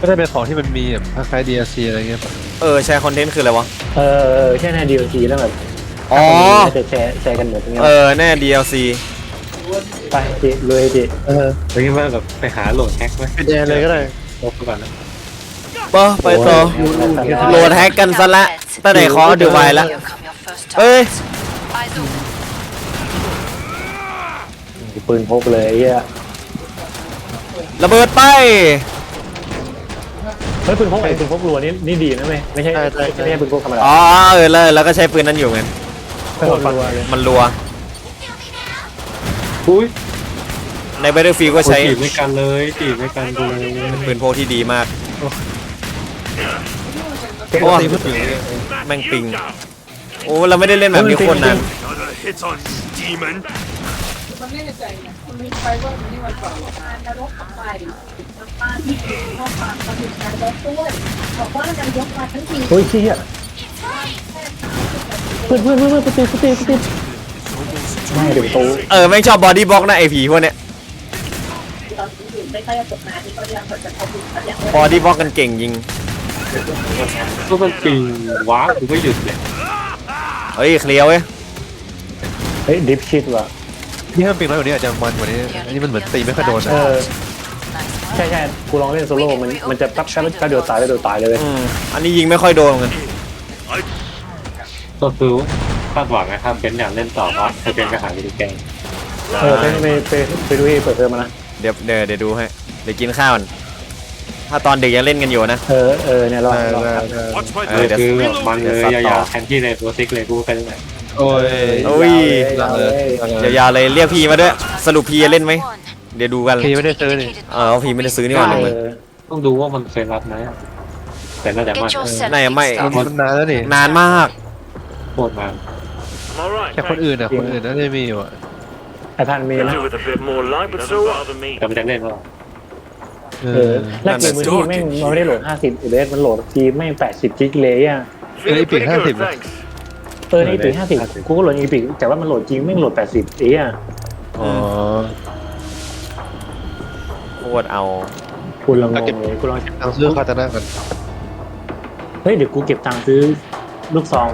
ก็ได้เป็นของที่มันมีแบบคล้ายๆ DLC อะไรเงี้ยเออแชร์คอนเทนต์คืออะไรวะ เออแค่ใน DLC แล้วแบบอ๋อจะแชร์แชร์กันหมดอย่างเงี้ยเออแน่ DLC ไปจิเลยจิเออหรือว่าแบบไปหาโหลดแฮกไว้เป็นแอร์เลยก็ได้ ลบไปก่อนนะปะไปต่อโหลดแฮกกันซะละตั้งแต่ขอดูไว้ละเอ้ยปืนพกเลยไอ้เฮียระเบิดไปเฮ้ยปืนพกไอ้ปืนพกรัวนี่นี่ดีนะเว้ยไม่ใช่ ไม่ใช่ปืนพกธรรมดาอ๋อเออแล้วแล้วก็ใช้ปืนนั้นอยู่ไงโคตรรัวเลยมันรัวอุ้ยใน Battlefield ก็ใช้จีบไม่กันเลยจีบไม่กันกูเลยปืนพกที่ดีมากปกติพูดถึงแม่งปิง โอ้เราไม่ได้เล่นแบบนี้โคนนาน Another hit on you, demon. มันไม่แน่ใจนะมันมีไฟว่ามันนี่มันเปล่าการนรกไฟน้ำตาที่เข้าปากมันถึงการรบด้วยบอกว่าการยกมาทั้งทีเฮ้ยเชี่ยเพื่อนเพื่อนเพื่อนเพื่อนติดติดติดติดไม่เดี๋ยวโตเออแม่งชอบบอดี้บล็อกนะไอผีพวกเนี้ยตอนนี้อยู่ใกล้ๆจบมาที่เขาเรียกว่าจะเขาดูเขาเรียกบอดี้บล็อกกันเก่งยิงก็มันปิงว้ากูไม่หยุดเลยเฮ้ยเคลียร์เว้ยเฮ้ยดิฟชิดว่ะ นี่ถ้ามันปิงน้อยกว่านี้อาจจะมันกว่านี้อันนี้มันเหมือนตีไม่ค่อยโดนเอนะอใช่ใช่กูลองเล่นโซโล่มันมันจะปั๊บแป๊บแป๊บเดียวตายแล้วเดียวตายเลยเว้ยอืมอันนี้ยิงไม่ค่อยโดนเหมือนกันก็คือคาดหวังนะครับเป็นอยากเล่นต่อเพราะจะเป็นกระหายวิดีแกงเออไปไปไปไปดูที่เปิดเทอมมานะเดี๋ยวเดี๋ยวเดี๋ยวดูให้เดี๋ยวกินข้าวก่อนถ้าตอนเด็กยังเล่นกันอยู่นะ เออเออเนี่ยเราได้เราได้ครับได้ Watch my เอเลอยเดี๋ยว คือแบบมันเลยเดี๋ยวซัดต่อยาวๆแทนที่ในตัวซิกเลยกูไปเลย โอ้ยโอ้ย หลังเลยหลังเลย ยาวๆเลยเรียกพีมาด้วย สรุปพีจะเล่นไหม เดี๋ยวดูกัน พีไม่ได้ซื้อนี่ เออพีไม่ได้ซื้อนี่หว่าเอเลยอต้องดูว่ามันเคยรับไหมแต่น่าจะไม่น่าจะไม่มันนานแล้วนี่นานมากโคตรมา I'm alright. แต่คนอื่นอะคนอื่นน่าจะมีอยู่อะไอพันมีนะ Do with a bit more light, but so bother me. แต่มันจะเล่นว่าเอเอออแล้วเกมมือที่แม่งมันไม่ได้โหลด50เอเมันโหลดทีแม่ง80กิกเลยอะ Feeling Epic pretty good, 50 thanks. เออในอีพิก50กูก็โหลดอีพิกแต่ว่ามันโหลดจริงแม่งโหลด80เอ้ยอ๋อโคตรเอากูลองงงเลยกูลองทางซื้อคาตาน่ากันเฮ้ยเดี๋ยวกูเก็บตังค์ซื้อลูกซอง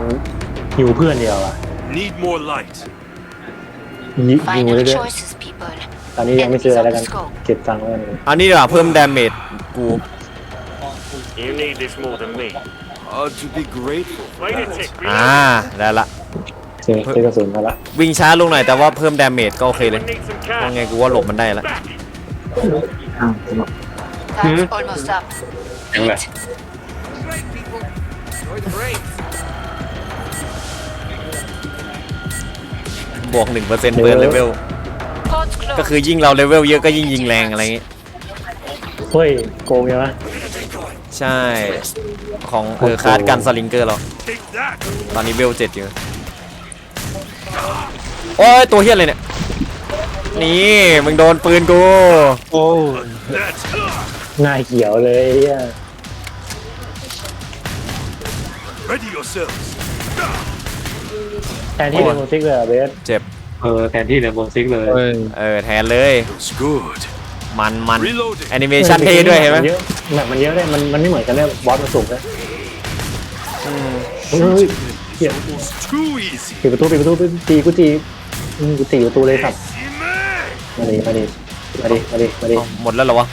หิวเพื่อนเดียวอะ Need more light. หิวหิว Final เรื่อย choices, people. ๆตอนนี้ยังไม่ซื้ออะไรแล้วกัน เก็บตังค์ไว้ก่อนเลยอันนี้ดีกว่าเพิ่มดาเมจกู You need this more than me. Oh, to be grateful. Wait a tick. อ่าได้ละ เจอเจอกระสุนมาละวิ่งช้าลงหน่อยแต่ว่าเพิ่มดาเมจก็โอเคเลย Need some ยัง cash. ไงกูว่าหลบมันได้ละ That's almost up. ยังไงบวกหนึ่งเปอร์เซ็นต์เปิดเลเวล Pod's ก็ closed. คือยิ่งเราเลเวลเยอะก็ยิ่งยิงแรงอะไรอย่างงี้ เฮ้ยโกงยังไง ใช่ ของเออคาดกันสลิงเกอร์เรา Take that. ตอนนี้เวลเจ็ดอยู่ โอ้ย ตัวเฮี้ยอะไรเนี่ย นี่ มึงโดนปืนกู โอ้ That's หน้าเขียวเลยไอ้เหี้ย ready yourselves. แทนที่เดโมซิกเลยอะเบสเจ็บ เออแทนที่เลนบนซิกเลยเฮ้ยเออ แทนเลย Looks good. มันมัน Reloading. แอนิเมชันเท่ด้วยเห็นไหม เยอะ แบบมันเยอะเลยมันมันไม่เหมือนกันเลยบอสมันสูงนะเฮ้ยเหี้ย Almost too easy. ปิดประตูปิดประตูปิดตีกูตีอืมกูตีประตูเลยสัตว์ See me. มาดิมาดิมาดิมาดิมาดิเอ้าหมดแล้วเหรอวะ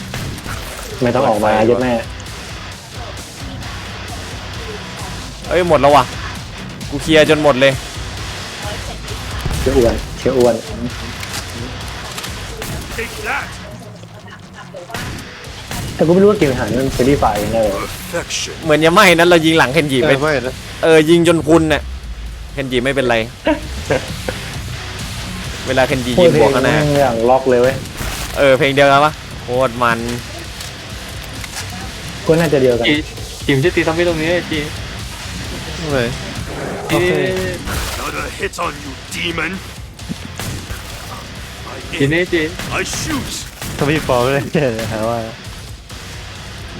ไม่ต้องออกมาเยัดแม่เอ้ยหมดแล้ววะกูเคลียร์จนหมดเลย เชื่ออ้วนเชื่ออ้วน Take that. แต่กูไม่รู้ว่าเกมอาหารมันเป็นที่ฝ่ายยังไงเลย Perfection. เหมือนยังไม่นั้นเรายิงหลังเคนจิเอไปอไม่นะเออยิงจนพุนน่ะเคนจิไม่เป็นไร เวลาเคนจิโคยิตงรบวกข้างหน้าอย่างล็อกเลยเว้ยเออเพลงเดียวกันปะโคตรมันก็น่าจะเดียวกันจีจีมจะตีทำไม่ตรงนี้จีไม่จี Another hit on you, demon. จี I นี่ aim. จี I shoot. ทำไมฟอร์ไม่ได้เลยหาว่า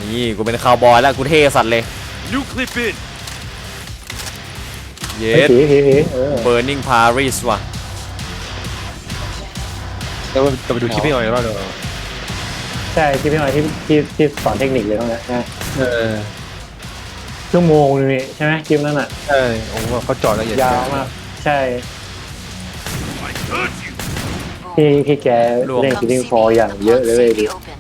นี่กูเป็นคาวบอยแล้วกูเท่สัตว์เลย New clip in. เยเฮ้ยสผีผีผีเออ Burning Paris ว่ะ แล้วกลับไปดูคลิปพี่ออยรอบเดียวใช่ที่พี่หน่อยที่ที่ที่สอนเทคนิคเลยตรงนั้นนะเออชั่วโมงนึงนี่ใช่ไหมคลิปนั้นอะ ใช่ผมว่าเขาเจอดละเอียดยาวมากใช่ Boom. พี่พี่แกรวมเล่น Come คิดดิ้ง see ฟอ me ร์อย่าง in the เยอะ pod เลยเว้ย safely ดิ open.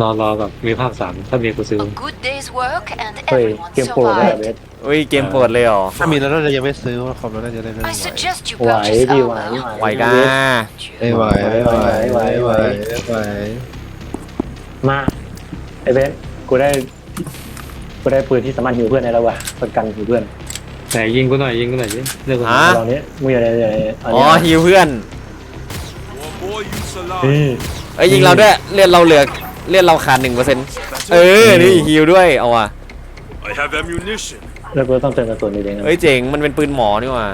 Nicely done. รอรอแบบมีภาคสามถ้ามีกูซื้อ A good day's work and เฮ้ย everyone เกมโปรได้แบบ survived. เบสเฮ้ยเกมเปิดเลยเหรอถ้ามีแล้วเราจะยังไม่ซื้อว่าคอมเราน่าจะได้ไม่ไหว I suggest you ไหว purchase พี่ไหว armor. ไหวก้า ไม่ไหวไม่ไหวไม่ไหวไม่ไหวมาไอ้เบสกูได้กูได้ปืนที่สามารถหิวเพื่อนได้แล้วว่ะประกันหิวเพื่อนแต่ยิงกูหน่อยยิงกูหน่อยสิเรื่องกูหน่อยฮะ ตอนนี้มึงอยู่ในในอันอ๋อนี้ฮิวเพื่อน More boy, you alive. นี่เอ้ยยิงเราด้วยเลือดเราเหลือ เลือดเราขาดหนึ่งเปอร์เซ็นต์เออ นี่ฮิวด้วยเอาว่ะ I have ammunition. แล้วกูต้องเติมกระสุนอีกเลยนะเฮ้ยเจ๋ง มันเป็นปืนหมอนี่หว่า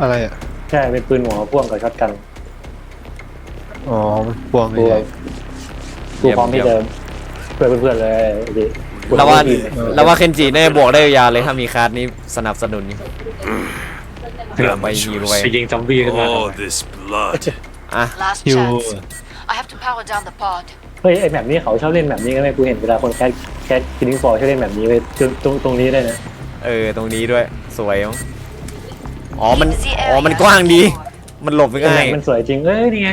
อะไรอะ ใช่เป็นปืนหัวพ่วงกับช็อตกันอ๋อมันพวงกูนี่ กูพร้อมที่จะเพื่อนเพื่อนๆเลยดิกูเราว่าทำทีมเราว่าเคนจิน่าจะบวกได้ยาวเลยถ้ามีคาร์ดนี้สนับสนุนเผื่อไปฮิวไปไปยิงซอมบี้ขึ้นมาทำ Oh, ไม this blood. อะ Last ฮิว chance. I have to power down the pod. เฮ้ยไอแบบนี้เขาชอบเล่นแบบนี้กันไหมกูเห็นเวลาคนแคสแคสคิดดิ้งฟอร์ชอบเล่นแบบนี้ไปตรงตรงตรงนี้ได้นะเออตรงนี้ด้วยสวยมั้งอ๋อมัน In the อ๋อ area มันกว้างดี before. มันหลบง่ายมันสวยจริงเอ้ยนี่ไง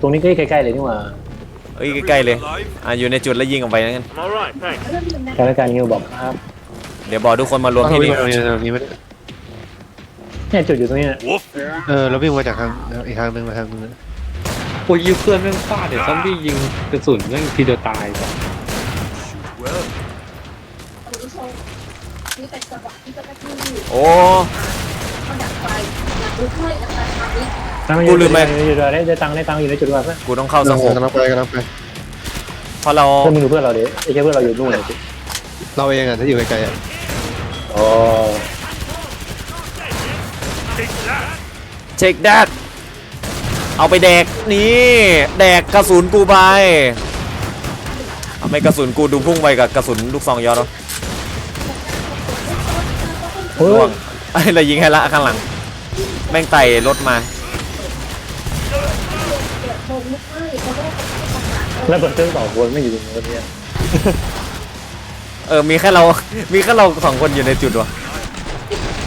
ตรงนี้ก็ใกล้ๆเลยนี่หว่าเอ้ยใกล้ๆเลย Alive? อะอยู่ในจุดแล้วยิงออกไปนั่นกัน I'm alright, thanks. แค่การฮิวบอกครับเดี๋ยวบอกทุกคนมารวมเราที่วิ่งนี่มาตรงนี้ตรงนี้ไม่ได้เนี่ยจุดอยู่ตรงนี้นะ Woof. เออเราวิ่งมาจากทางอีกทางหนึ่งมาทางนึงโอ้ยยิงเพื่อนแม่งฟาดเดี๋ยวซอมบี้ยิงกระสุนแม่งทีเดียวตายก่อน Well, นี่เป็นจังหวะที่เจ้าหน้าที่โอ้ เขาดักไฟอยากรู้ใช่นะคะคราวนี้ตั้งกูลืมไป อยู่จุดอะไรได้ตังค์ได้ตังค์อยู่ในจุดว่าเพื่อนกูต้องเข้าสงบกำลังไปกำลังไป เพราะเราเพื่อนมึงดูเพื่อนเราดิไอ้แค่เพื่อนเราอยู่นู่นเลยสิเราเองอะถ้าอยู่ไกลๆอะอ๋อ เช็คแดก เอาไปแดกนี่แดกกระสุนกูไปทำไมกระสุนกูดูพุ่งไปกับกระสุนลูกซองยอดวะเฮ้ล่วยงไอ้เรายิงให้ละข้างหลัง แม่งไต่รถมาแล้วเปิดเครื่องต่อคนไม่อยู่ตรงนี้เนี่ยเออมีแค่เรา มีแค่เราสองคนอยู่ในจุดวะ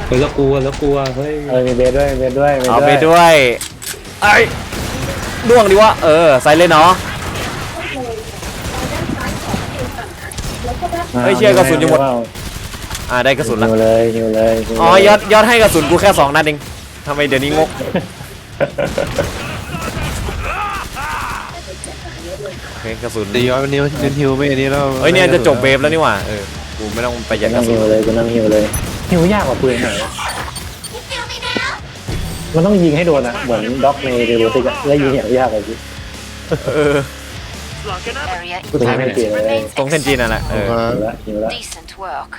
เฮ้ยแล้วกลัวแล้วกลัวเฮ้ยเออมีเบสด้วยมีเบสด้วยมีเอาไปด้วยไอ้ ด้วงดิวะเออใส่เลยเนาะเฮ้ยเชี่ยกระสุนจะหมดอ่าได้กระสุนละหิวเลยหิวเลยหิวเลยอ๋อยอดยอดให้กระสุนกูแค่สองนัดเองทำไมเดี๋ยวนี้งกโอเคกระสุนตีย้อนวันนี้เน้นฮิวไม่อันนี้แล้วเฮ้ยเนี่ยจะจบเวฟแล้วนี่หว่าเออกูไม่ต้องประหยัดกนั่ระงสุหินวเลยกูนั่งหิวเลยหิวยากกว่าปืนหน่อย มันต้องยิงให้โดนอะเหมือนด็อกในเดโรติกอะแล้วยิงอย่างยากเลยพี่เออ Area กูถึงไม่เปลี่ยน intact เลย remains ตรงเส้นจีนนั่นแหละเออหิวละหิวละ Decent work.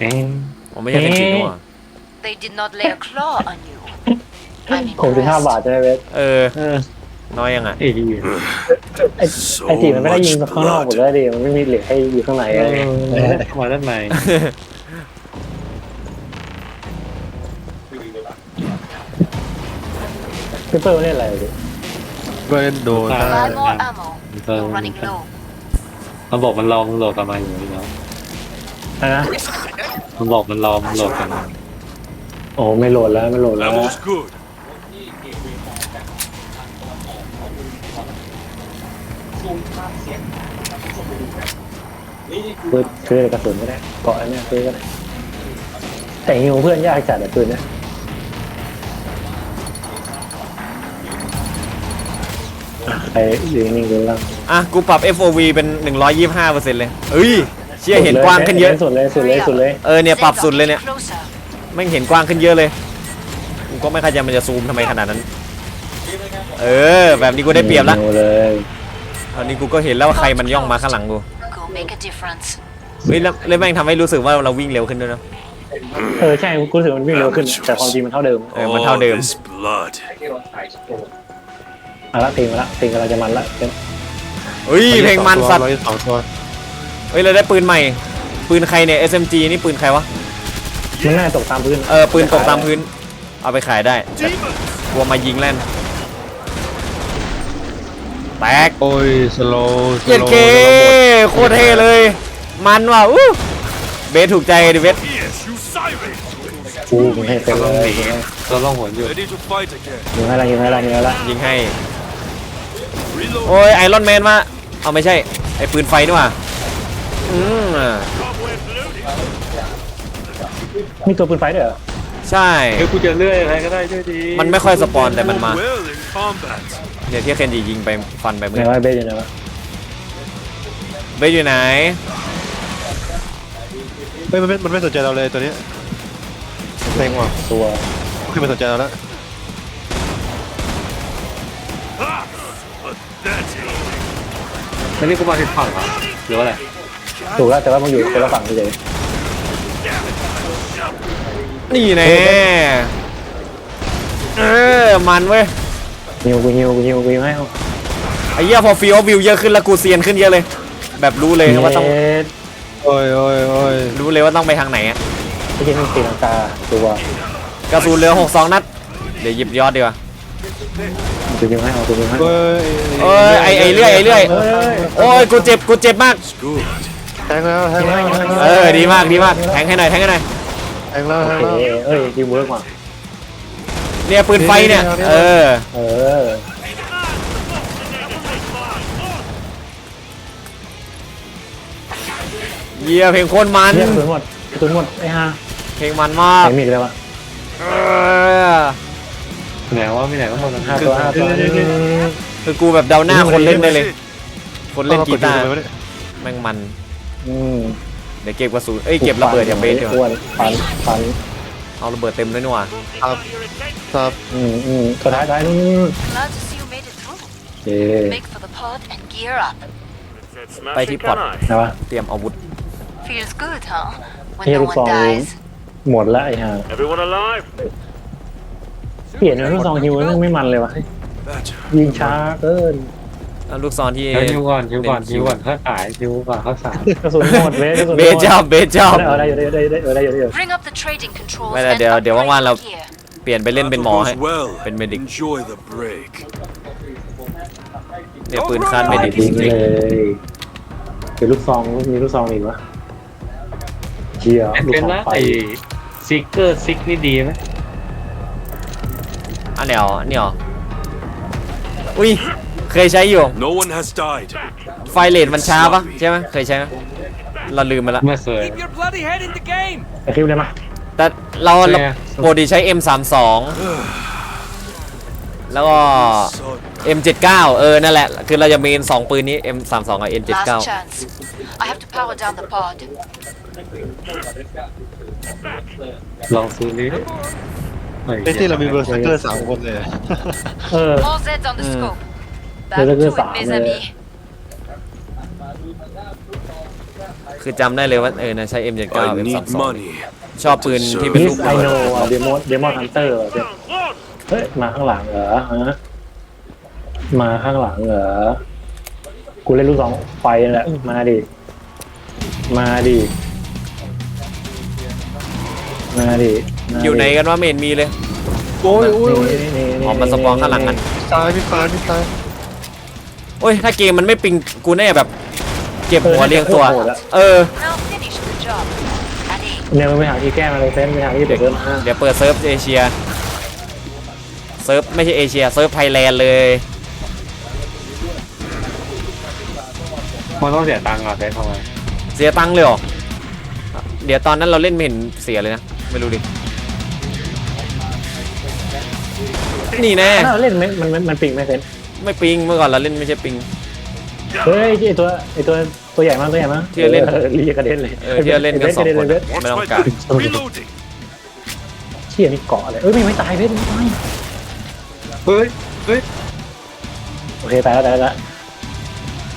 เองผมไม่ใช่เส้นจีนนี่หว่า They did not lay a claw on you. I'm หกสิบห้า impressed. บาทใช่ไหมเบสเออ เออน้อยยังอะ ไอ้เหี้ยไอ้ไอ้ตีมันไม่ได้ยิงข้างนอกหมดเลยดิมันไม่มีเหล็กให้อยู่ข้างในเอเลยอเข้ามาด้านใน พี่เปิ้ลเล่นอะไรดิ ก็เล่นโดน Buy more ammo. เออ You're running low. มันบอกมันลองโหลดกลับมาอยู่นี่แล้วอะไรนะ มันบอกมันลองโหลดกลับมาโอ้ไม่โหลดแล้วไม่โหลดแล้ว ammo's good. ปืนซื้อกระสุนก็ได้เกาะอันเนี้ยซื้อก็ได้แต่หิวเพื่อนยากจัดอะปืนเนี้ยอะ ไปยืนนิ่งๆดูล่างอะกูปรับ FOV เป็น 125เปอร์เซ็นต์เลยเฮ้ยเชี่ยเห็นกว้างขึ้นเยอะสุดเลยสุดเลยสุดเลยเออเนี่ยปรับสุดเลยเนี่ย Getting closer. แม่งเห็นกว้างขึ้นเยอะเลยกูก็ไม่เข้าใจมันจะซูมทำไมขนาดนั้น เออ แบบนี้กูได้เปรียบละหิวเลยตอนนี้กูก็เห็นแล้วว่าใครมันย่องมาข้างหลังกู Go make a difference. เฮ้ยแล้วแล้วแม่งทำให้รู้สึกว่าเราวิ่งเร็วขึ้นด้วยนะเออใช่กูรู้สึกมันวิ่งเร็วขึ้น แต่ความจริงมันเท่าเดิมเออมันเท่าเดิม this blood. มาละเพลงมาละเพลงกำลังจะมันละเดี๋ยวเฮ้ยเพลงมันสัตว์ร้อยสองตัวเฮ้ยเราได้ปืนใหม่ ปืนใครเนี่ย SMG นี่ปืนใครวะมันน่าจะตกตามพื้นเออปืนตกตามพื้น เอาไปขายได้แต่กลัวมายิงแล่นแตกโอ้ยสโลว์เย็นเคโคตรเท่เลย มันว่ะอู้เบสถูกใจดิเบส Yes, you siren! กูมึงให้เป็นเลยตัวล่องหนอยู่ Ready to fight again. ยิงให้ละยิงให้ละยิงให้ละยิงให้ Reload. โอ้ยไอรอนแมนมาเอาไม่ใช่ไอปืนไฟนี่หว่าอืมมีตัวปืนไฟด้วยเหรอใช่เฮ้ยกูจะเลื่อยอะไรก็ได้ด้วยดีมันไม่ค่อยสปอนแต่มันมา Well in combat. เนี่ยที่เคนจิยิงไปฟันไปไหเมื่นอว่าเบสอยู่ไหนวะเบสอยู่ไหน เฮ้ยมันไม่มันไม่สนใจเราเลยตัวเนี้ยเซ็งว่ะตัวขึ้นมาสนใจเราแล้ว แล้วนี่กูมาผิดฝั่งเหรอหรือว่าอะไรถูกแล้วแต่ว่ามึงอยู่คนละฝั่งเฉยนี่แน่เออมันเว้ยๆฮิวกูฮิวกูฮิวกูฮิวให้เอาไอ้เหี้ยพอฟีออฟวิวเยอะขึ้นแล้วกูเซียนขึ้นเยอะเลย แบบรู้เลยว่าต้องเย็ดโอ้ยโอ้ยโอ้ยรู้เลยว่าต้องไปทางไหนอะไม่ใช่มึงตีลังกาตัวกระสุนเหลือหกสองนัดเดี๋ยวหยิบยอดดีกว่า กูฮิวให้เอากูฮิวให้เฮ้ยเอ้ยไอไอเรื่อยไอเรื่อยเฮ้ยโอ้ยกูเจ็บกูเจ็บมาก Good. แทงแล้วแทงแล้วแทงเอแล้วอดีมากดีมากแทงให้หน่อยแทงให้หน่อยแทงแล้วแทงโอแล้วเคเอ้ยฮิวเวิร์กว่ะเนี่ยปืนไฟเนี่ยเออเออเยี่ยเพลงโคตรมัน เนี่ยกระสุนหมดกระสุนหมดไอ้ห่าเพลงมันมากไอ้มีอีกแล้ววะเออ ไหนว่าไม่ไหนว่าหมดแล้วห้าตัวห้าตัวคือกูแบบเดาหน้าคนเล่นได้เลย คนเล่นกีตาร์เอมกดยิงไปวะเนี่ยแม่งมันอืมเดี๋ยวเก็บกระสุนเอ้ยเก็บระเบิดอย่างเบสดีกอ้วว่านฟันฟันเอาระเบิดเต็มเลยนี่หว่าครับครับอืมอืมตัวท้ายท้ายนู่น Glad to see you made it through. เอ๊ะ Make for the pod and gear up. That's Bay smashing, thì bọt. can I? นะวะเตรียมอาวุธ Feels good, huh? When Hey, no look one for- dies. หมดละไอ้ห่า Everyone alive? เปลี่ยนเป็นลูกซองฮิวมันไม่มันเลยวะ Badger. ยิงช้าเกินแล้วลูกซอนที่เฮ้ยฮิวก่อนฮิวก่อนฮิวก่อนเขาขายฮิวก่อนเขาสามกระสุนหมดเว้ยกระสุนหมดเบสจอบเบสจอบ เออได้อยู่ได้อยู่ได้อยู่ได้อยู่ได้อยู่ได้อยู่ Bring up the trading controls Vậy là and đều- đều upgrade ngoan là- the gear. เปลี่ยนไปเล่นเป็นหมอให้ Battle goes well. เป็นเมดิก Enjoy the break. เนี่ยปืนคาดเมดิกยิงจเลริงยเป็นลูกซองมีลูกซองอีกวะเชียแอดลูกเป็นซองว่าไฟไอ้ซิกเกอร์ซิกนี่ดีไหมๆ อันเดียวอันเดียวอุ้ยเคยใช้อยู่ No one has died. ไฟเลทมันช้าปะใช่ไหมเคยใช้ไหมเราลืมไปละไม่เคยไอคลิปเลยมาแต่เราเราเนี่ยปกติใช้ M32 แล้วก็ So M79 เออ นั่นแหละ คือเราจะมีสองปืนนี้ M32 กับ M79 Last chance. I have to power down the pod. ลองซื้อนี้ ไอ้ที่เรามีเบอร์สเกอร์สามคนเลยเออ All Zeds on the Mm. scope. Back Đây là to cơ it, sở mes này. amis. คือจำได้เลยว่าเออนะใช้ M79 I need M32 money. ชอบปืนที่เป็นมิลูสกไอโนเดมอนเดมอนฮันเตอร์เฮ้ย มาข้างหลังเหรอฮะมาข้างหลังเหรอ กูเล่นลูกซองไฟนั่นแหละ มาดิ มาดิ มาดิมาดิ อยู่ไหนกันว่าไม่เห็นมีเลยโอ้ยโอ้ยโอ้ยนี่นี่นี่ออกมาสปอนข้างหลังกันตายพี่ตายพี่ตายโอ้ยถ้าเกมมันไม่ปิงกูแน่แบบ เก็บหัวเรียงตัว เออ Now finish the job. Allez. เนี่ยมึงไปหาที่แก้มาเลยเซนไปหาที่เด็กเดินมาเดี๋ยวเปิดเซิร์ฟเอเชียเซิร์ฟไม่ใช่เอเชียเซิร์ฟไทยแลนด์เลยมันต้องเสียตังค์อะได้ทำไมเสียตังค์เลยเหรอเดี๋ยวตอนนั้นเราเล่นไม่เห็นเสียเลยนะไม่รู้ดิ นี่แน่ถ้าเราเล่นไม่มันมันมันปิงไหมเซนไม่ปิงเมื่อก่อนเราเล่นไม่ใช่ปิง เฮ้ยไอตัวไอตัวตัวใหญ่มากตัวใหญ่มากที่เล่น ออเรียกกระเด็นเลยเออที่เราเล่นกันสองคนเบส Watch ไม่ต้อง my กะ back. Reloading. เชี่ยนี่เกาะเลยเอ้ยไม่ไม่ตายเบสไม่ตายเฮ้ยเฮ้ย โอเคตายแล้วตายแล้วตายแล้ว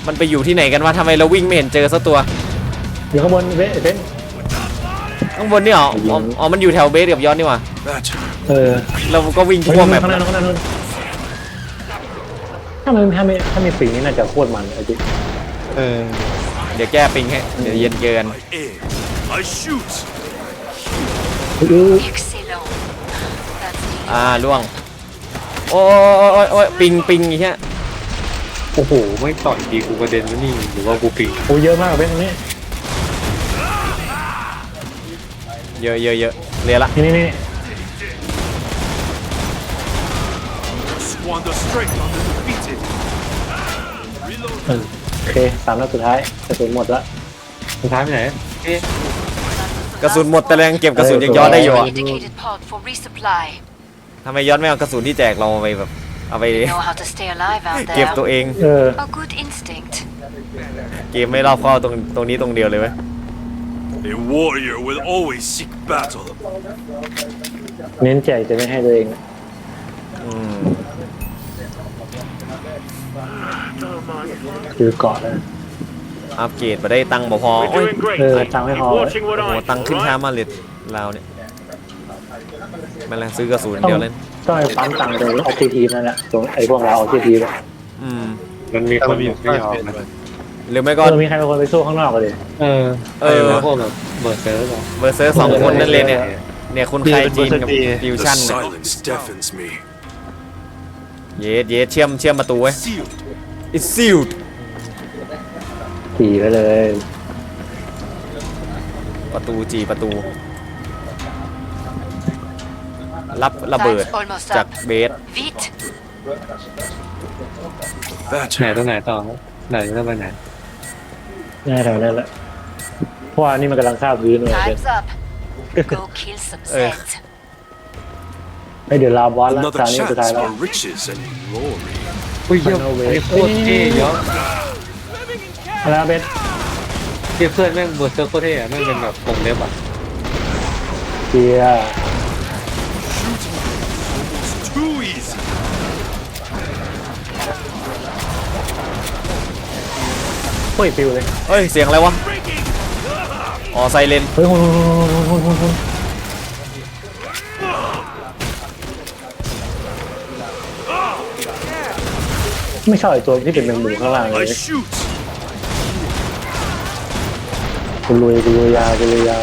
มันไปอยู่ที่ไหนกันวะทำไมเราวิ่งไม่เห็นเจอสักตัว อยู่ข้างบนเบสเบสข้างบนนี่เหรออ๋ออ๋อมันอยู่แถวเบสกับยอดนี่หว่า Badger. เออเราก็วิ่งเฮ้ยทั่วแมปข้างหน้าข้างหน้านู้นถ้ามันถ้าไม่ถ้ามีปิงนี่น่าจะโคตรมันไอ้จิ๊เออเดี๋ยวแก้ปิงให้เดี๋ยวเย็นเกิน I aim. I shoot. Excellent. That's the อ่าล่วง โอ้ยโอ้ยโอ้ยปิงปิงอย่างเงี้ยโอ้โห ไม่ต่อยดีกูกระเด็นแล้วนี่หรือว่ากูปิงโอ้เยอะมากเป็นตรงนี้เยอะเยอะเยอะเรียละนี่นี่นี่ Squander strength on the defeated. เออโอเคสามนัดสุดท้ายกระสุนหมดละสุดท้ายไปไหนเอ๊ะกระสุนหมดแต่ยังเก็บกระสุนยังย้อนได้อยู่อะ Indicated pod for resupply. ทำไมย้อนไม่เอากระสุนที่แจกเราไปแบบ เอาไป Know how to stay alive out เก็บตัว there. เองเออ A good instinct. เกมไม่รอบคอบตรงตรงนี้ตรงเดียวเลยเว้ย A warrior will always seek battle. เน้นแจกจะไม่ให้ตัวเองอื คือเกาะนะอัปเกรดมาได้ตังค์บ่พอ We're โอ้ย doing great. Uh, Keep tăng với họ. watching what โอ้โห I ตังค์ขึ้น do, ช้า right? มาเลยเราเนี่ยมันเลยซื้อกระสุนต้องเดียวเล่น ต้องไปปั๊มตังค์ตรงออกซิทีนั่นแหละตรงไอ้พวกเราออกซิทีแล้วอืม มันมีแต่คมันนมีบอกไม่ไม่ยอมเป็นนะเลยหรือไม่ก็ก็มีใครเป็นคนไปสู้ข้างนอกกันเลยเออเออพวกแบบเบิร์ดเซอร์หรอ เบอร์เซอร์สองคนนั่นเลยเนี่ย เนี่ยคุณใครจีนกับฟิว The ชั่นเนี่ย silence deafens me. เยสเยสเชื่อมเชื่อมประตูไว้ Sealed. it's sealed ตีไปเลย ประตูจีประตู รับระเบิด Time's almost จาก up. เบส Vite. ไหน Thatcher. ตรงไหนต่อไหนต้องไปไหนแน่แถวนั้นแหละเพราะว่านี่มันกำลังข้ามพื้นเลย Time's up. Go kill some Uh. Zeds. ไอยเดี๋ยวลาบอสแล้ว Another ตานี้ chance สุดท้ายแล้ว for riches and glory. อุ้ยเยอะ Final wave ไอ้โคตรเท่เยอะ อะไรนะเบสเทียบเพื่อนแม่งเบิร์ดเซอร์โคตรเท่อะแม่งเป็นแบบกลมเล็บอะเกียร์ Too easy. เฮ้ยฟิวเลยเฮ้ย เสียงอะไรวะ อ๋อ ไซเรน เฮ้ยหุ่นหุ่นหุ่นหุ่นหุ่นไม่ชอบไอ้ตัวที่เป็นแมงมุมข้างล่างเล I ย shoot. กูลุยกูลุยยาวกูลุยยาว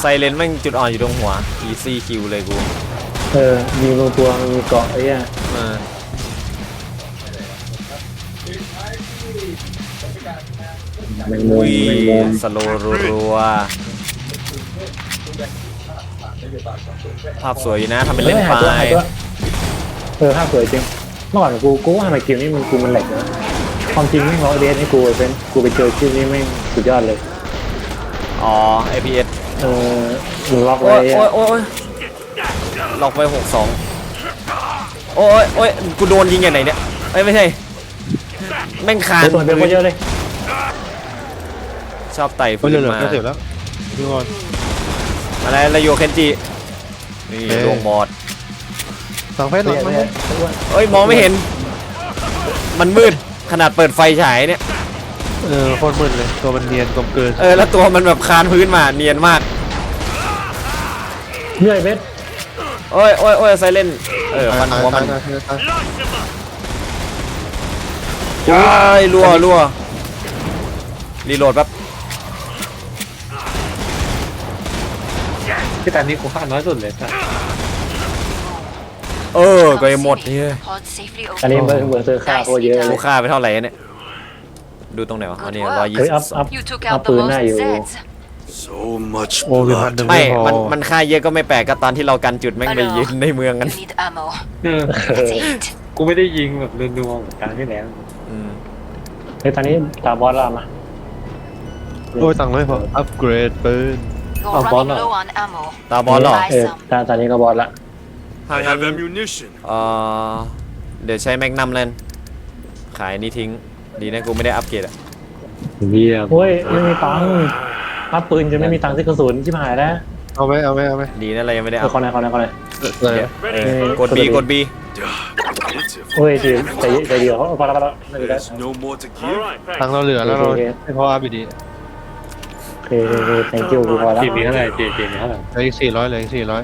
ไซเรนแม่งจุดอ่อนอยู่ตรงหัว easy kill เลยกูเออมีบางตัวมีเกาะไอ้เนี่ยเออแมงมุมอุ้ยแมงมุมสโลรัวๆภาพสวยอยู่นะทำเป็นเล่นไปหายตัวหายตัวเออภาพสวยจริงเมื่อก่อนกูกูว่าทำไมเกมนี้มันกูมันแหลกนะ ความจริงไม่ร้อยเดนให้กูเป็นกูไปเจอชื่อนี้แม่งสุดยอดเลย อ๋อ APS เออมันล็อกโอ้ไว้ยโอ้ยโอ้ยล็อกไว้หกสองโอ้ยโอ้ยกูโดนยิงอย่างไหนเนี่ยเอ้ยไม่ใช่ แม่งคานเดี๋ยวส่วนเป็นคนเยอะเลยชอบไต่เฮ้ฟื้ยนเหลือมาแค่เสียแล้วพี่บอลอะไรระโยเคนจินี่เอ๊ะดวงบอดสั่งไฟหลังมันเอ้ยมองไม่เห็น มันมืด ขนาดเปิดไฟฉายเนี่ย เออโคตรมึนเลย ตัวมันเนียนกลมเกินเออ แล้วตัวมันแบบคานพื้นมาเนียนมาก เหนื่อยเบสโอ้ยโอ้ยโอ้ยไซเลนเออมันหัวมันตายตายตายว้ายรัวรัวรีโหลดแป๊บที่ตอนนี้กูฆ่าน้อยสุดเลยสัส เออก็ยังหมดเนี่ย Pod safely อันนี้ open. เบอร์เบอร์เซอร์ค่าโคตรเยอะเลกูยฆ่าไปเท่าไหร่เนี่ยดูตรงไหนวะอันนี้ร้อยยี่เฮ้ยสิอัพบสออังพ You took อัพ out the ปืน most ได้อยู่ Zeds. So much โอ้มีพันห blood. นึ่งไม่ไม่พอมันมันฆ่าเยอะก็ไม่แปลกก็ตอนที่เรากันจุดแม่งไปยืนในเมืองกัน You need ammo. เออ That's eight. กูไม่ได้ยิงแบบรัวๆเหมือนกันที่แล้วอืมเฮ้ยตอนนี้ตาบอสเรามาโอ้ยตังค์ไม่พออัปเกรดปืน You're Oh, running bother. low on ammo. ตาบอลหรอ เออตาตอนนี้ก็บอสละ ถ้า I งั้น have ammunition. เอ่อเดี๋ยวใช้แมกนัมเล่น ขายนี่ทิ้ง ดีนะกูไม่ได้อัปเกรดอะเยี่ยมโอ้ยไม่มีตังค์อัพปืนจะไม่มีตังค์ซื้อกระสุนชิบหายแล้วเอาไหมเอาไหมเอาไหมดีนะเรายังไม่ได้เออัอพคนไหนคนไหนคนไหนเลยเออกดบีกดบี Pitiful. โอ้ยจีใจใจเดียวเขาพอแล้วพอแล้วไม่เป็นไร There's no more to give. ตังค์เราเหลือแล้วเราโอเค ไม่พออัพอีกดีโอเคโอเค thank you กูพอแล้วจีบมีเท่าไหร่จีบจีบมีเท่าไหร่เหลืออีกสี่ร้อยเหลืออีกสี่ร้อย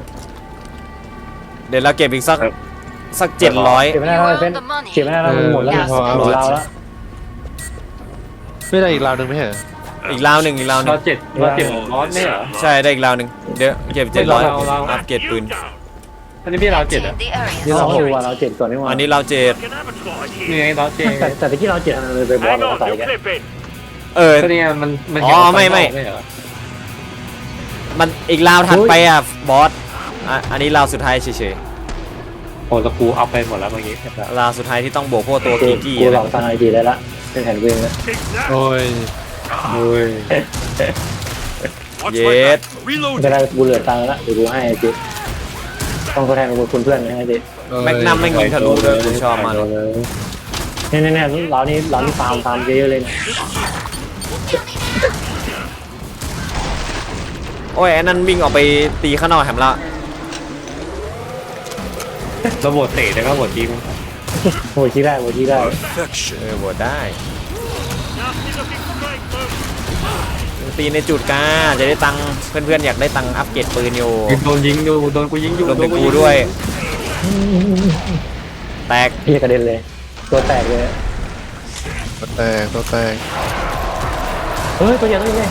เดี๋ยวเราเก็บอีกสักสักเจ็ดร้อย เก็บไม่ได้แล้วเป็นเก็บไม่ได้แล้วมันหมดแล้วเออหมดเราแล้ว ไม่ได้อีกราวหนึ่งไม่ใช่เหรออีกราวหนึ่งอีกราวหนึ่เรางเจ็ดเราเจ็ดร้อนไม่เหรอ ใช่ได้อีกราวหนึ่งเดี๋ยวเก็บเจ็ดร้อยเราเรา อัปเกรดปืน อันนี้พี่เราเจ็ด Emptying อะ the area. นี่เรา security. ดูว่าเราเจ็ดก่อนนี่หว่าอันนี้เราเจ็ด Like an abattoir นี่ here. ไงเราเจ็ดแต่แต่ตะกี้เราเจ็ดทำไมเลยไปบอล Hang เรา on, ใส่ you're กัน clipping. เออ ก็เนี่ยมันมันอ๋อไม่ไม่ไม่เหรอมันอีกราวถัดไปอะบอส อะอันนี้ราวสุดท้ายเฉยโอ้ตะกูเอาไปหมดแล้วเมื่อกี้ๆราวสุดท้ายที่ต้องบวกพวกตัวกูกีกี้กูหลนะอกตังไอทีได้ละเป็นแผ่นวิ่งนะโอ้ยโอ้ย Watch Yeah. my back. Reload. ไม่ได้กูเหลือตังค์แล้วเดี๋ยวกูให้ไอทีต้องทดแทนคุณเพื่อนให้ไอทีแม็กนัมไม่ยิงทะลุด้วยกูชอบมากเลยเนี่ยเนี่ยเนี่ยเรานี่เรานี่ฟาร์มฟาร์มเยอะๆเลยนะโอ้ยไอ้นั่นวิ่งออกไปตีข้างนอกแหมละ ระบบเตะแต่ก็บททีมโอ้ยชี้ได้โอ้ยชี้ได้เออโหวตได้ตีในจุดกาจะได้ตังค์เพื่อนๆอยากได้ตังค์อัปเกรดปืนอยู่โดนยิงอยู่โดนกูยิงอยู่รวมถึงโนกูด้วย แตกเฮียกระเด็นเลย ตัวแตกเลยตัวแตกตัวแตกเฮ้ยตัวใหญ่ตัวใหญ่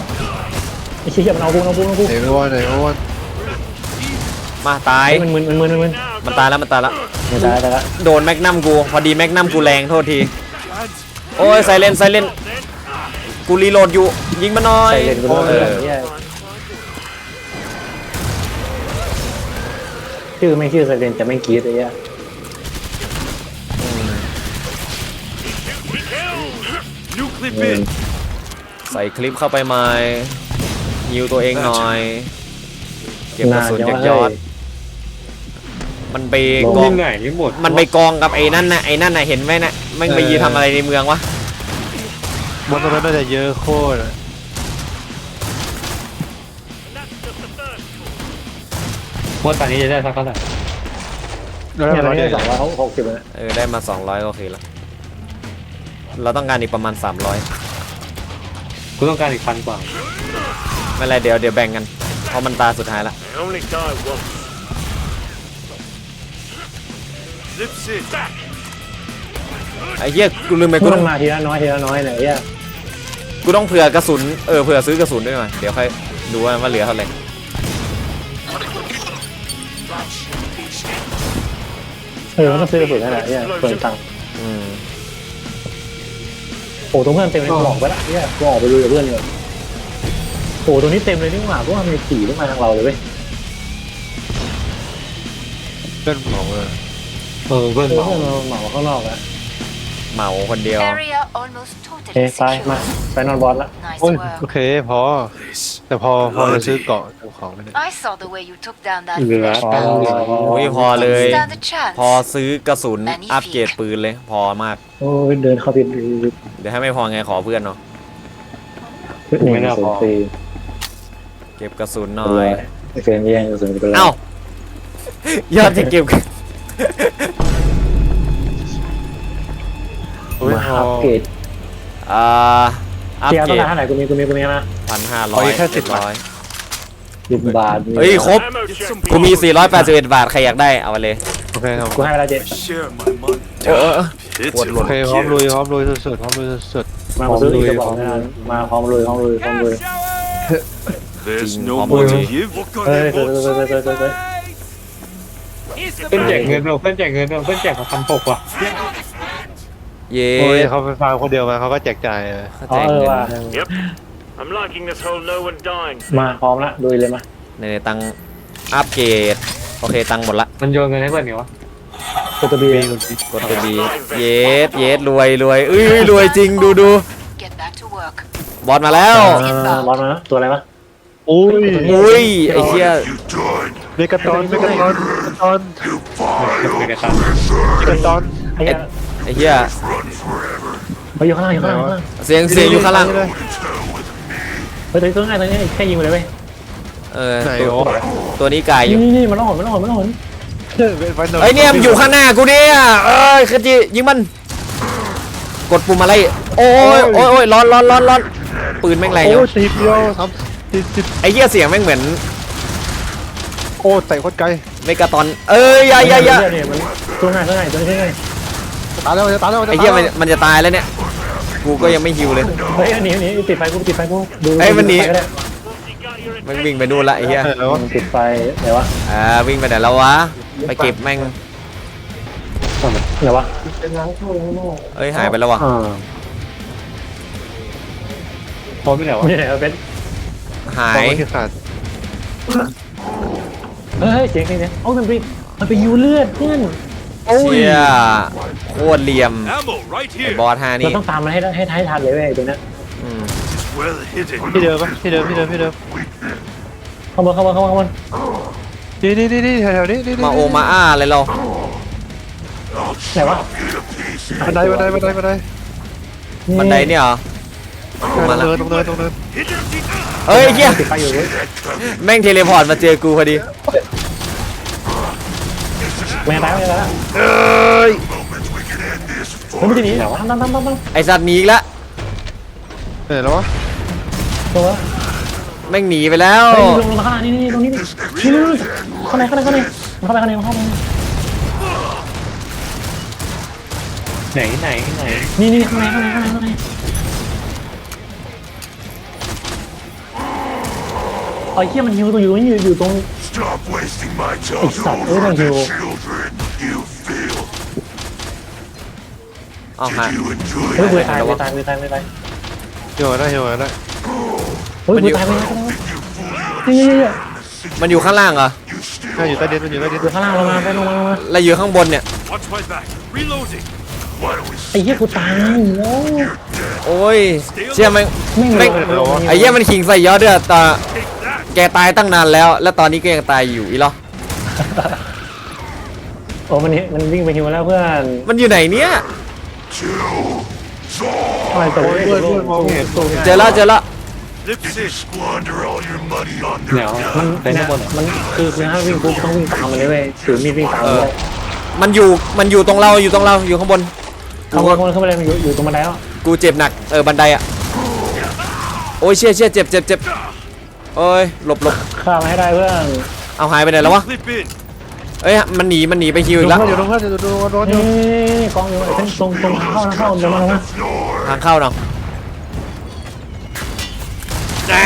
ไอ้ชี้ยมันเอากูเอากูเอากูไหนอ้วนไหนอ้วน มาตาย มันมึนมันมึนมันมึนมันตายแล้วมันตายแล้วมันตายตายละโดนแม็กนัมกู พอดีแม็กนัมกูแรงโทษที โอ้ยไซเลนไซเลนกูรีโหลดอยู่ ยิงมาหน่อยใส่เลนกูด้วยเออเฮียชื่อไม่ชื่อใส่เลนจะไม่กรีดเลยอะ New clip เออ in. ใส่คลิปเข้าไปใหม่ยิวตัวเองหน่อย เก็บกระสุนนานจัจากงยอดเว้ย มันไปลกองยิงไหนนี่หมดมันไปกองกับไอ้นั่นนะไอ้นั่นน่ะเห็นไหมน่ะแม่งไปยืนทำอะไรในเมืองวะบนตรงนั้นน่าจะเยอะโคตรอะว่าตอนนี้จะได้สักเท่าไหร่เนี่ยตอนนี้สองร้อยหกสิบนะเออได้มา200ก็โอเคแล้วเราต้องการอีกประมาณกูต้องการอีกพันกว่า300ไม่เป็นไรเดี๋ยวเดี๋ยวแบ่งกันเพราะมันตาสุดท้ายละ ไอ้เหี้ยกูลืมไปกูมัต้อนงมาทีละน้อยทีละน้อยเนี่ยเฮียกูต้องเผื่อกระสุนเออเผื่อซื้อกระสุนด้วยมาเดี๋ยวค่อยดูว่าว่าเหลือเท่าไหร่เออมันต้องซื้อกระสุนนั่นแหละเฮียเปิดตังค์อืมโอ้ตรงเพื่อนเต็มเลยกูออกไปละเฮียกูออกไปดูกับเพื่อนเลยโอ้ตรงนี้เต็มเลยนี่หว่ากูว่ามีสี่ต้องมาทางเราเลยเว้ยเพื่อนบอกว่า เออเพื่อนเออเมาเพื่อนเราเหมาข้างนอกแล้วเหมาคนเดียว Area almost เฮ้ totally ไปมา secure. ไปนอนบอลละ Nice โอ้ย work. โอเคพอ แต่พอพอเราซื้อเกาะซื้อของไม่ได้ I saw the way you took down that เหลือ flash ตังค์เหลือโอ้ยพอเลย Stand a chance. พอซื้อกระสุนอัปเกรดปืนเลย พอมาก โอ้ยเดินเข้าไปดูเดี๋ยวให้ไม่พอไงขอเพื่อนเนาะ หนึ่งศูนย์สี่เก็บกระสุนหน่อเลยยเฟรมแย่งกระสุนไปเลยเอ้า ยอดจะเก็บ โอ้ยมาพออัปเกรดอ่าอัปเทียร์เกต้อรงดการเท่าไหร่กูมีกูมีกูมีนะพันห้าร้เอาอยอีกแค่10เจ็ดร้อยสิบบาทเฮ้ยครบ Ammo check. กูมี 481 บาท ใครอยากได้ เอาไปเลย โอเคครับกูให้เวลาเจ็ด Share my money. เออเออ It's ปวดหลโอเคพร้อมลุยพร้อมลุยสุดๆพร้อมลุยสุด มาซื้ออีกกระบอกนะมาพร้อมลุยพร้อมลุยพร้อมลุย There's Team no Combo more to Team. give. เฮ้ยเฮ้ยเฮ้ย เฮ้ยเฮ้ยเฮ้ยเพื่อนแจกเงินเราเพื่อนแจกเงินเราเพื่อนแจกมาพันหกว่ะ เย้ๆโอ้ยเขาไปฟาร์มคนเดียวมาเขาก็แจกจ่ายอะอ๋อแจกเออเงินว่ะ Yep. I'm liking this whole no one dying. มาพร้อมละลุยเลยมาในตังค์อัปเกรดโอเคตังค์หมดละมันโยนเงินให้เพื่อนไงวะตัวตัวบีกดตัวดีเยสเยสรวยรวยเอ้ยรวยจริงดูดู Get back to work. บอลมาแล้วร้อนนะตัวอะไรวะอุ้ยอุ้ยไอ้เชี่ยเมกาตอนเมกาตอนเมกาตอนเงินกระตันเมกาตอนไอ้เหี้ย ไอ้เหี้ยไปอยู่ข้างล่างอยู่ข้างล่างข้างล่างเสียงเสียงอยู่ข้างล่างเฮ้ยตัวตัวง่ายตัวง่ายแค่ยิงไปเลยเว้ยเออไหนตัวโอ้ตัวนี้กายอยู่นี่นี่มันต้องหอนมันต้องหอนมันต้องหอนไอ้ยเนี่ยมันอยู่ข้างหน้ากูเนี่ยเอ้ยคือจียิงมัน กดปุ่มอะไรโอ้ยโอ้ยโอ้ยร้อนร้อนร้อนร้อนปืนแม่งแรงโอ้อยู่ยทีเดียวสามสิบสิบไอ้เหี้ยเสียงแม่งเหมือนโอ้เตะโคตรไกลเมกาตอน เอ้ยอย่าอย่าอย่าเนี่ยมันตัวง่ายตัวง่ายตัวง่าย ตายแล้วจะตายแล้วจะไอ้ตายเหี้ยมันแล้วมันจะตายแล้วเนี่ย กูก็ยังไม่ฮิวเลย เฮ้ยหนีหนีติดไฟกูติดไฟกูดูเอ้ยมันหนีก็ได้มันวิ่งไปนู่นละไอ้เหี้ยเออแล้วมันติดไฟไหนวะอ่าวิ่งไปไหนแล้ววะ ไปเก็บแม่ง ไหนวะเอ้ยหายไปแล้ววะอ่าพร้อมไม่แล้วไม่ไหนวะเป็นหาขอยงมันคือขาดเฮ้ยเสียงเสียงเสียงโอ้ยมันไปมันไปยูเลือดเพื่อน เชี่ยโคตรเหลี่ยม Ammo right ไอ้ here. บอสฮาเรานี่ต้องตามมันให้ได้ให้ท้ายทันเลยเว้ยตัวเนี้ยอืม Well hidden. ที่เดิมปะที่เดิมที่เดิมที่เดิมเข้ามาเข้ามาเข้ามาเข้ามานี่นี่นี่นี่แถวๆนี้นี่นี่มาโอมาอ้าเลยเราไหนวะบันไดบันไดบันไดบันไดบันไดเนี่ยเหรอตรงเนินตรงเนินตรงเนินเอ้ยเหี้ย ติดไฟอยู่เว้ยแม่งเทเลพอร์ตมาเจอกูพอดี แม่งตายแล้วแม่งตายแล้วเอ้ยผมไม่จะหนีเหรอวะตั้มตั้มตั้มตั้มไอสัตว์หนีอีกแล้วเห็นแล้ววะตัวแม่งหนีไปแล้ว เฮ้ยลงลงมาข้างล่างนี่นี่ตรงนี้นี่นี่นี่ข้างในข้างในข้างในเข้าไปข้างในเข้าไปไหนไหนไหนนี่นี่ข้างในข้างในข้างในข้างในไอ้เหี้ยมันฮิวตัวอยู่นี่อยู่อยู่ตรง Stop wasting my ไอ้สัตว์เอ้ยมันฮิว children. You feel เอาฮะ you enjoy เฮ้ยกูตายกูตายกูตายกูตายเหี่ยวได้เหี่ยวได้เฮ้ยกูตายไปแล้วนี่นี่นี่มันอยู่ข้างล่างเหรอน่าอยู่ใต้ดินมันอยู่ใต้ดินอยู่ข้างล่างลงมาไปลงมาลงมาแล้วอยู่ข้างบนเนี่ย Watch my back. Reloading. Why don't we ไอ้เหี้ยกูตายแล้วโอ้ยเชี่ยแม่งไม่แม่งเลยไอ้เหี้ยมันขิงใส่ยอดด้วยตา Take that. แกตายตั้งนานแล้ว แล้วตอนนี้ก็ยังตายอยู่อีหรอโอ้มันมันวิ่งไปฮิวแล้วเพื่อนมันอยู่ไหนเนี่ยอะไรตัวโอ้ยเพื่อนเพื่อนมองเห็นเจอแล้วเจอแล้ว Lip sync. squander all your money on เดี๋ยวมันไปข้างบนเหรอมันคือคือถ้าวิ่งปุ๊บต้องวิ่งตามมันเลยเว้ยถือมีดวิ่งตามเลยมันอยู่มันอยู่ตรงเราอยู่ตรงเราอยู่ข้างบนเข้ามาเข้ามาเลยมันอยู่อยู่ตรงบันไดแล้วกูเจ็บหนักเออบันไดอะโอ้ยเชี่ยเชี่ยเจ็บเจ็บเจ็บ โอ้ยหลบหลบฆ่ามาให้ได้เพื่อนเอาหายไปไหนแล้ววะ Clip in. เอ้ยมันหนีมันหนีไปฮิวออียู่กแล้วตรงเพื่อนอยู่ตรงเพื่อนอยู่ตรงโดนอยู่นี่กองอยู่เส้นตรงตรงทางเข้าทางเข้าเดี๋ยวมาแล้วนะทางเข้าเนาะอ่า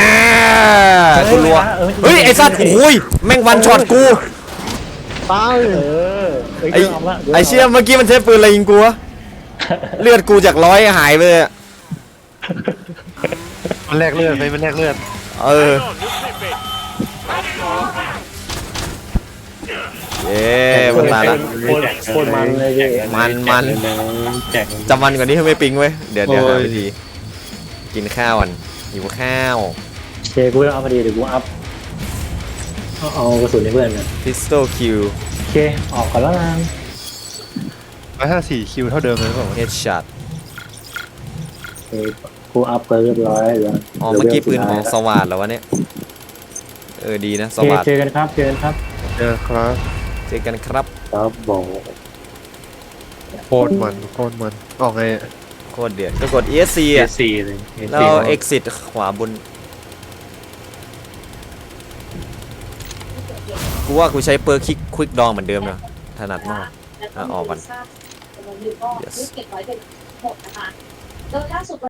กูรัวเฮ้ยไอ้สัตว์โอ้ยแม่งวันช็อตกูตายเออไอ้ไอ้เชี่ยเมื่อกี้มันใช้ปืนอะไรยิงกูวะเลือดกูจากร้อยหายไปเลยอะมันแลกเลือดไปมันแลกเลือด เออ Hang on. New clip in. เย้มันมาแล้วโคตรโคตรมันเลยพี่มันมัน แจกจำมันกว่านี้ทำไมปิงเว้ยเดี๋ยวเดี๋ยวโอ้หายวิธีกินข้าวก่อนหิวข้าวโอเคกูเอาพอดีเดี๋ยวกูอัพเอาเอากระสุนให้เพื่อนกันพิสโตคิวโอเคออกก่อนแล้วกันร้อยห้าสี่คิวเท่าเดิมเลยหรือเปล่าเฮดช็อตโอเค กูอัพไปเรียบร้อยแล้วอ๋อเมื่อกี้ปืนของสวัสดเหรอวะเนี่ย เออดีนะสโอเควัสดเจอกันครับเจอกันครับเจอครับเจอกันครับครับบอกโคตรมันโคตรมันออกไงอะโคตรเดือดก็กด ESC เออะซีเลยแล้ว exit ขวาบนกูว่ากูใช้เปอร์คลิกควิกดองเหมือนเดิมนะถนัดมาก อะออกก่อนเก็บไว้เป็นหมดนะคะโดยล่าสุด